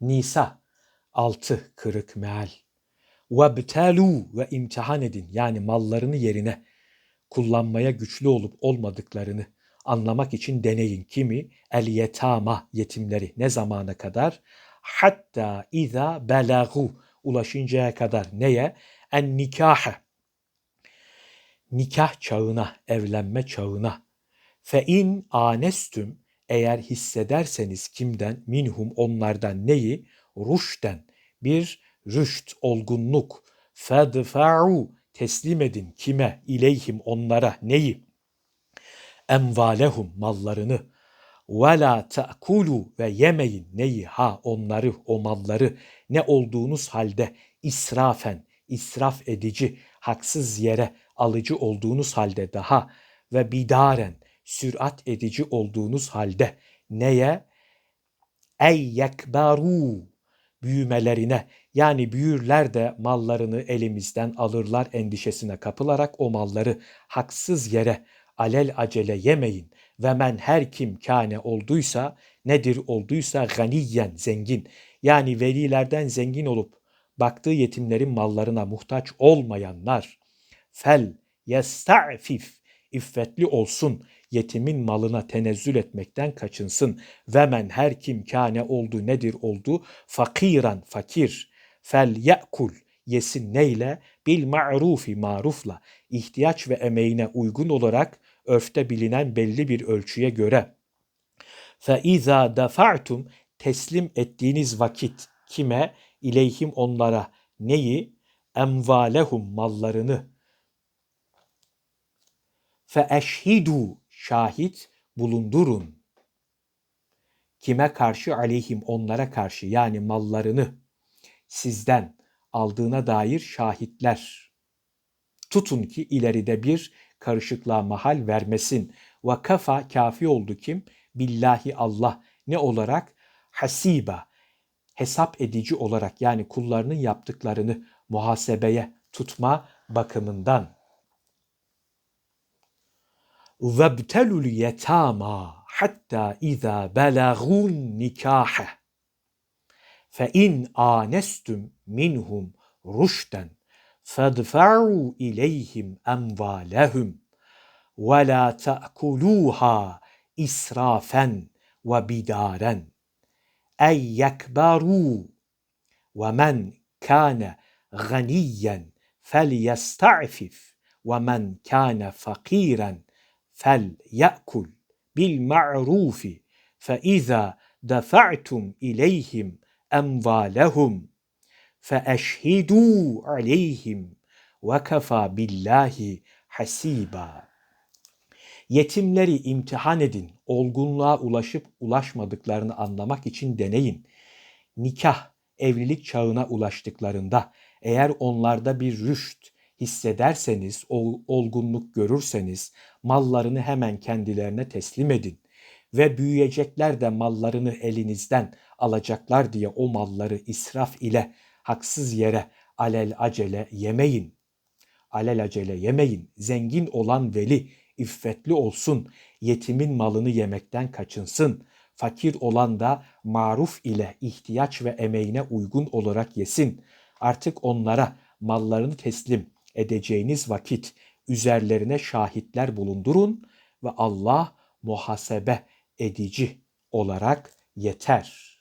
Nisa 6 kırık meal. Vebtelu ve imtihan edin yani mallarını yerine kullanmaya güçlü olup olmadıklarını anlamak için deneyin. Kimi? El yetama yetimleri ne zamana kadar? Hatta iza belagu ulaşıncaya kadar neye? En nikahe nikah çağına, evlenme çağına. Fe in anestüm eğer hissederseniz kimden minhum onlardan neyi? Ruşten bir rüşt, olgunluk. Fedfa'u teslim edin kime? İleyhim onlara neyi? Emvalehum mallarını. Ve la ta'kulu ve yemeyin neyi ha onları o malları ne olduğunuz halde israfen israf edici haksız yere alıcı olduğunuz halde daha ve bidaren sürat edici olduğunuz halde neye? Ey yekbaru büyümelerine yani büyürler de mallarını elimizden alırlar endişesine kapılarak o malları haksız yere alel acele yemeyin. Ve men her kim kâne olduysa nedir olduysa ganiyen zengin. Yani velilerden zengin olup baktığı yetimlerin mallarına muhtaç olmayanlar. Fel yesta'fif iffetli olsun yetimin malına tenezzül etmekten kaçınsın. Ve men her kim kâne oldu nedir oldu? Fakiran fakir. Fel ye'kul yesin neyle? Bil ma'rufi marufla. İhtiyaç ve emeğine uygun olarak örfte bilinen belli bir ölçüye göre. Fe iza dafa'tum teslim ettiğiniz vakit kime? İleyhim onlara. Neyi? Emvalehum mallarını fe eşhidu şahit bulundurun. Kime karşı aleyhim onlara karşı yani mallarını sizden aldığına dair şahitler. Tutun ki ileride bir karışıklığa mahal vermesin. Ve kafa kafi oldu kim? Billahi Allah. Ne olarak? Hasiba. Hesap edici olarak yani kullarının yaptıklarını muhasebeye tutma bakımından. وَابْتَلُوا الْيَتَامَى حَتَّى إِذَا بَلَغُوا النِّكَاحَ. فَإِنْ آنَسْتُمْ مِنْهُمْ رُشْدًا فَادْفَعُوا إِلَيْهِمْ أَمْوَالَهُمْ وَلَا تَأْكُلُوهَا إِسْرَافًا وَبِدَارًا أَيْ يَكْبَرُوا. وَمَنْ كَانَ غَنِيًّا فَلْيَسْتَعْفِفْ وَمَنْ كَانَ فَقِيرًا fel ya'kul bil ma'rufi fe iza dafa'tum ileyhim emvalehum fe eşhidu aleyhim ve kafa billahi hasiba. Yetimleri imtihan edin, olgunluğa ulaşıp ulaşmadıklarını anlamak için deneyin. Nikah, evlilik çağına ulaştıklarında eğer onlarda bir rüşt, hissederseniz, olgunluk görürseniz mallarını hemen kendilerine teslim edin ve büyüyecekler de mallarını elinizden alacaklar diye o malları israf ile haksız yere alel acele yemeyin. Alel acele yemeyin. Zengin olan veli iffetli olsun. Yetimin malını yemekten kaçınsın. Fakir olan da maruf ile ihtiyaç ve emeğine uygun olarak yesin. Artık onlara mallarını teslim edeceğiniz vakit üzerlerine şahitler bulundurun ve Allah muhasebe edici olarak yeter.''